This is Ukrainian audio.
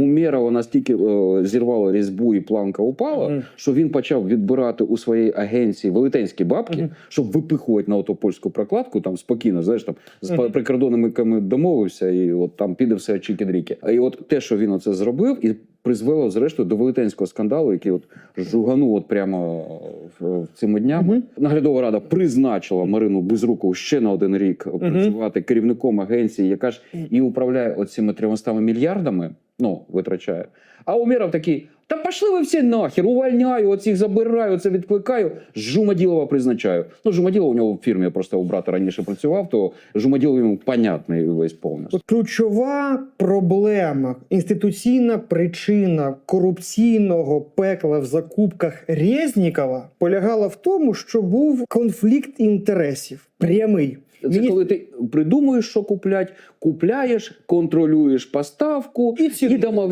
У Мерова настільки е, зірвало різьбу і планка упала, Мгм. що він почав відбирати у своїй агенції велетенські бабки, Мгм. щоб випихувати на ото польську прокладку, там спокійно, знаєш, там з Мгм. прикордонниками домовився, і от там піде все чікен-ріки. І от те, що він оце зробив, і призвело зрештою до велетенського скандалу, який от жуганув от прямо в- цими днями. Мгм. Наглядова рада призначила Марину Безрукову ще на один рік працювати керівником агенції, яка ж і управляє оцими 300 мільярдами. Ну, витрачає. А Умєров такий: та пішли ви всі нахер, увольняю, оцих забираю, це відкликаю. Жумаділова призначаю. Ну, Жумаділов у нього в фірмі просто у брата раніше працював, то Жумаділов йому понятний весь повністю. Ключова проблема, інституційна причина корупційного пекла в закупках Резнікова полягала в тому, що був конфлікт інтересів прямий. Це Мені- коли ти придумуєш, що куплять, купляєш, контролюєш поставку І і домовляєш.